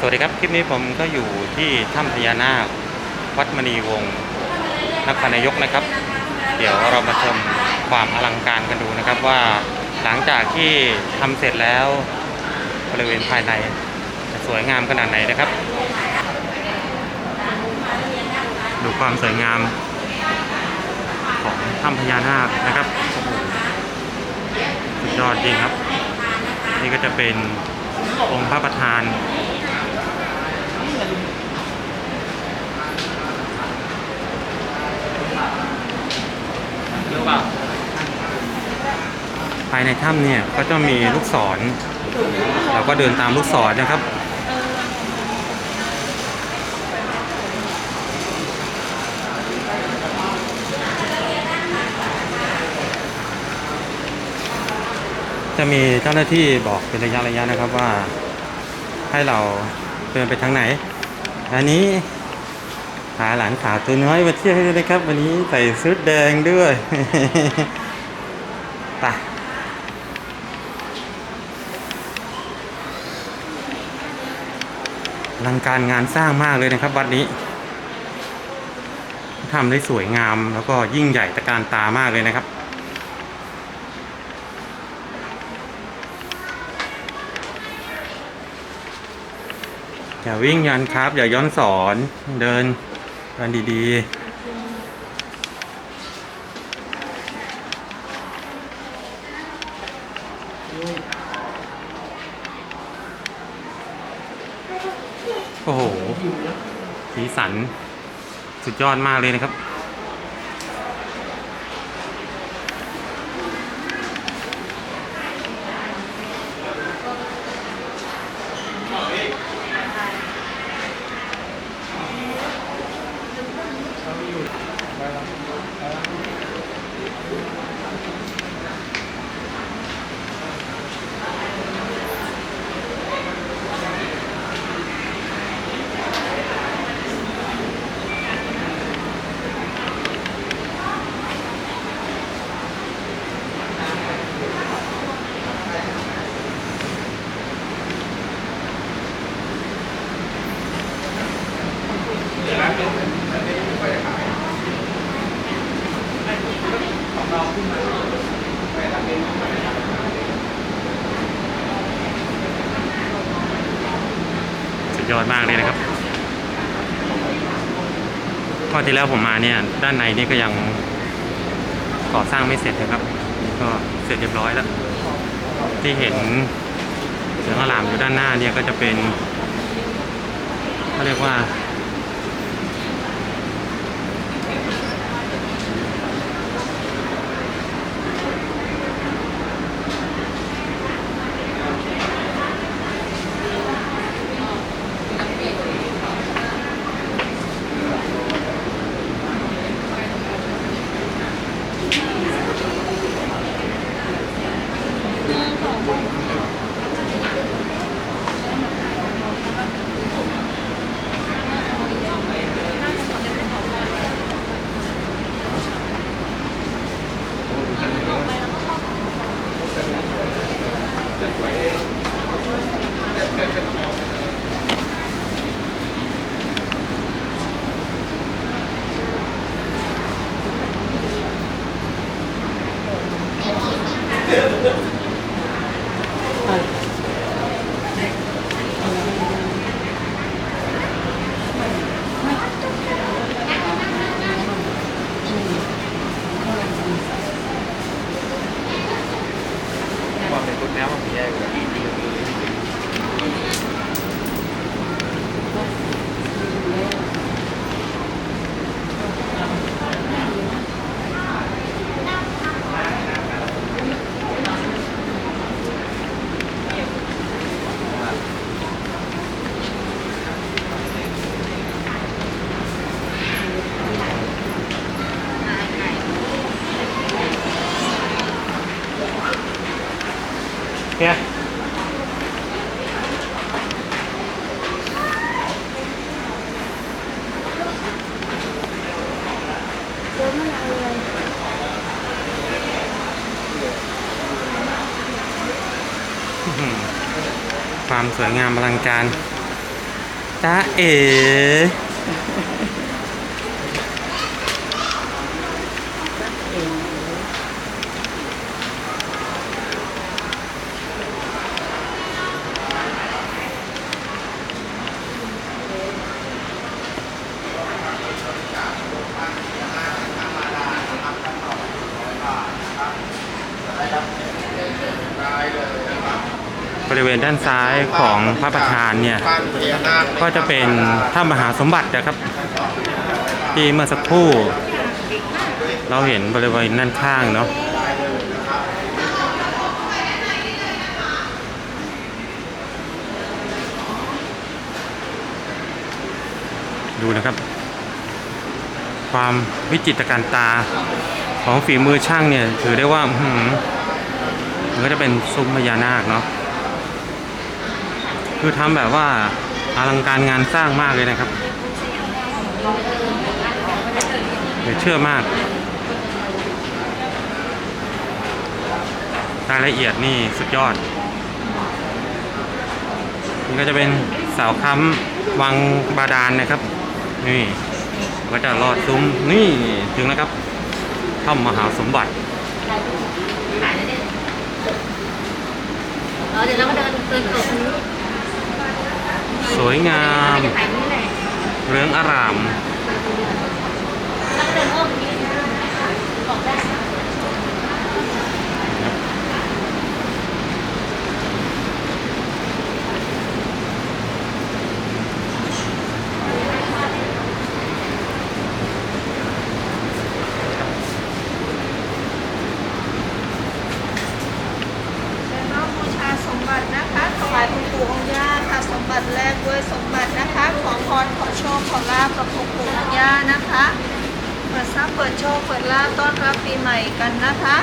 สวัสดีครับ คลิปนี้ผมก็อยู่ที่ถ้ำพญานาควัดมณีวงศ์นครนายกนะครับ เดี๋ยวเรามาชมความอลังการกันดูนะครับว่าหลังจากที่ทำเสร็จแล้วบริเวณภายในจะสวยงามขนาดไหนนะครับ ดูความสวยงามของถ้ำพญานาคนะครับสุดยอดจริงครับ นี่ก็จะเป็นองค์พระประธาน ภายในถ้ำเนี่ยก็จะมีลูกศร เราก็เดินตามลูกศรนะครับ จะมีเจ้าหน้าที่บอกเป็นระยะระยะนะครับว่าให้เราเดินไปทางไหน อันนี้พาหลานสาวตัวน้อยมาเที่ยวด้วยนะครับ วันนี้ใส่ชุดแดงด้วย ไปอ ลังการงานสร้างมากเลยนะครับวัดนี้ทำได้สวยงามแล้วก็ยิ่งใหญ่ตะการตามากเลยนะครับ อย่าวิ่งยันครับ อย่าย้อนสอนเดินเดินดีๆ โอ้โห สีสันสุดยอดมากเลยนะครับ สุดยอดมากเลยนะครับข้อ ที่แล้วผมมาเนี่ย ด้านในนี่ก็ยังก่อสร้างไม่เสร็จนะครับนี่ก็เสร็จเรียบร้อยแล้ว ที่เห็นเสืออลามอยู่ด้านหน้าเนี่ยก็จะเป็นเขาเรียกว่า Right. ความสวยงามอลังการตาเอ๋ ริเวณด้านซ้ายของพระประธานเนี่ยก็จะเป็นถ้ำมหาสมบัตินะครับ ที่เมื่อสักครู่ เราเห็นบริเวณด้านข้างเนาะดูนะครับ ความวิจิตรการตาของฝีมือช่างเนี่ย ถือได้ว่ามันก็จะเป็นซุ้มพญานาคเนาะ คือทำแบบว่าอลังการงานสร้างมากเลยนะครับเดี๋ยวเชื่อมากรายละเอียดนี่สุดยอด นี่ก็จะเป็นเสาค้ำวังบาดาลนะครับ นี่ก็จะลอดซุ้มนี่ถึงแล้วครับถ้ำมหาสมบัติเออเดี๋ยวเราก็เดินเดินตรงนี้ สวยงามจะถ่ายนี่แหละเรืองอาราม แล้วก็เดินอ้อมนี้บอกได้ และน้อมบูชาสมบัตินะคะถวายคุณปู่องค์ย่าค่ะสมบัติแรกด้วยสมบัตินะคะ ขอพรขอโชคขอลาบกับองค์ปู่องค์ย่านะคะเปิดทรัพย์เปิดโช คเปิดลาบต้อนรับปีใหม่กันนะคะ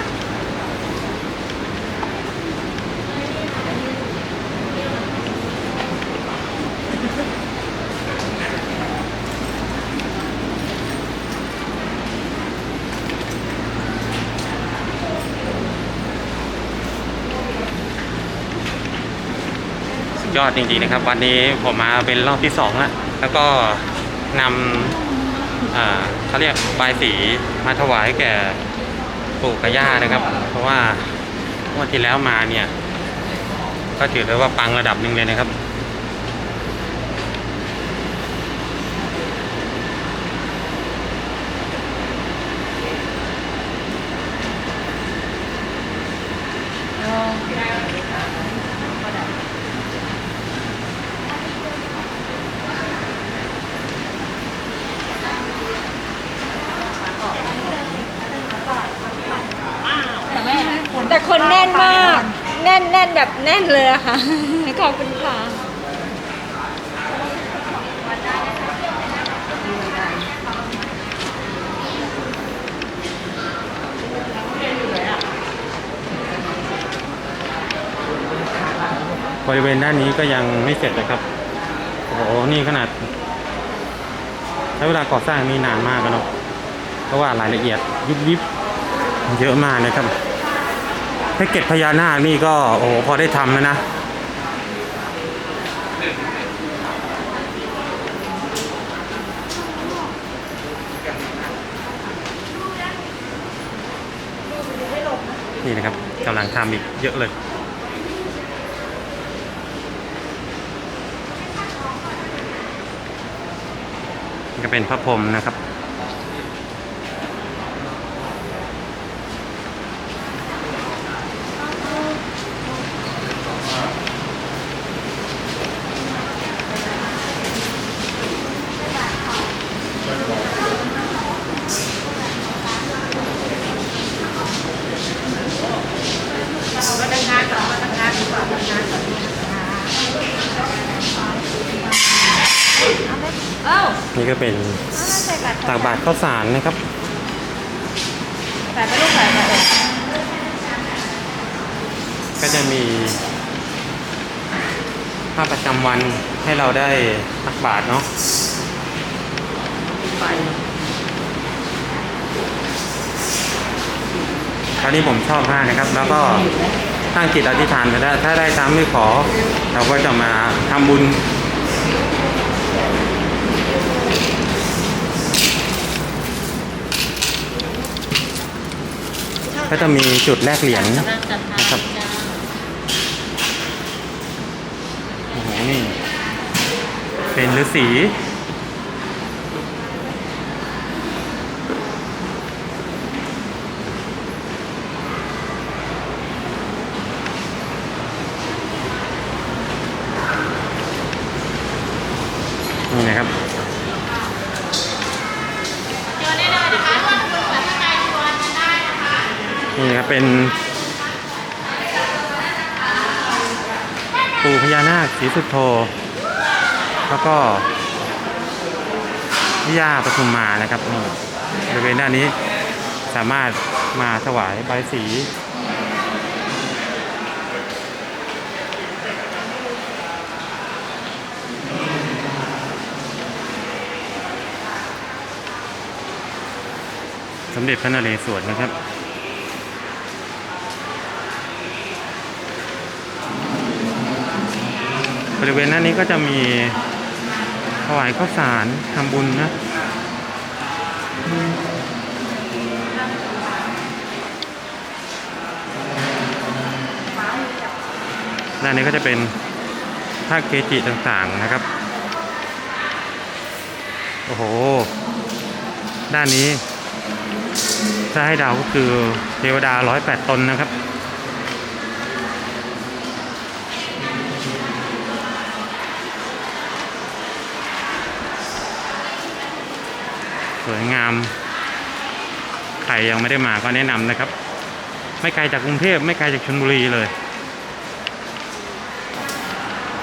สุดยอดจริงๆนะครับ วันนี้ผมมาเป็นรอบที่สองแล้วแล้วก็นำอ่า เขาเรียกบายสีมาถวายแก่ปู่กับย่านะครับ เพราะว่าวันที่แล้วมาเนี่ย ก็ถือได้ว่าปังระดับหนึ่งเลยนะครับ แต่คนแน่นมาก แน่น แน่นแบบแน่นเลยอะค่ะ ขอบคุณค่ะบริเวณด้านนี้ก็ยังไม่เสร็จนะครับ โอ้โห นี่ขนาดใช้เวลาก่อสร้างนี่นานมากแล้วเนาะ เพราะว่ารายละเอียดยุบยิบเยอะมากนะครับ แพ็กเกจพญานาคนี่ก็โอ้โหพอได้ทำแล้วนะ นี่นะครับกำลังทำอีกเยอะเลยก็เป็นพระพรหมนะครับ นี่ก็เป็นใส่บัตรตากบาตรข้าวสารนะครับใส่ไปลูกใส่ไปเลยก็จะมีภาพประจำวันให้เราได้ตักบาตรเนาะคราวนี้ผมชอบมากนะครับ แล้วก็ตั้งจิตอธิษฐานกันได้ถ้าได้ตามไม่ขอ เราก็จะมาทำบุญ ก็จะมีจุดแลกเหรียญนะครับโอ้โหนี่ เป็นฤาษีนี่นะครับ เจอได้เลยนะคะรวดคุณเปิดข้างในชวนกันได้นะคะ นี่นะครับเป็น ปู่พญานาคสีสุดโท แล้วก็พิยาปทุมมานะครับนี่บริเวณด้านนี้สามารถมาถวายใบสีสมเด็จพระนเรศวรนะครับ บริเวณหน้านี้ก็จะมีถวายข้าวสารทำบุญนะด้านนี้ก็จะเป็นพระเกจิต่างๆนะครับ โอ้โห ด้านนี้ถ้าให้เดาก็คือเทวดาร้อยแปดตนนะครับ วยงาม ใครยังไม่ได้มาก็แนะนำนะครับ ไม่ไกลจากกรุงเทพไม่ไกลจากชลบุรีเลย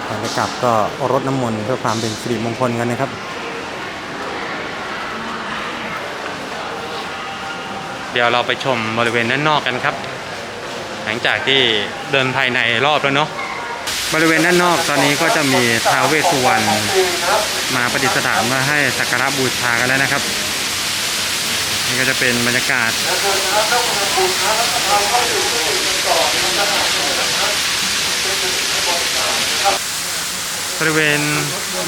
ก่อนจะกลับก็รดน้ำมนต์เพื่อความเป็นสิริมงคลกันนะครับ เดี๋ยวเราไปชมบริเวณด้านนอกกันครับ หลังจากที่เดินภายในรอบแล้วเนาะบริเวณด้านนอกตอนนี้ก็จะมีท้าวเวสสุวรรณมาประดิษฐานมาให้สักการะบูชากันแล้วนะครับ นี่ก็จะเป็นบรรยากาศบริเวณ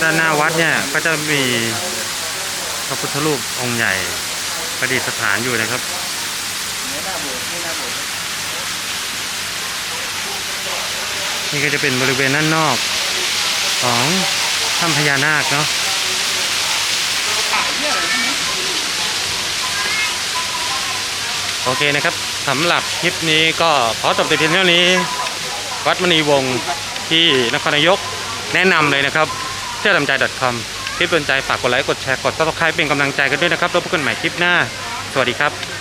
ด้านหน้าวัดเนี่ยก็จะมีพระพุทธรูปองค์ใหญ่ประดิษฐานอยู่นะครับนี่ก็จะเป็นบริเวณด้านนอกของถ้ำพญานาคเนาะ โอเคนะครับสำหรับคลิปนี้ก็ขอจบแต่เพียงเท่านี้ วัดมณีวงศ์ที่นครนายกแนะนำเลยนะครับเที่ยวดำใจ .com คลิปโดนใจฝากกดไลค์กดแชร์กดซับสไครป์เป็นกำลังใจกันด้วยนะครับแล้วพบกันใหม่คลิปหน้า สวัสดีครับ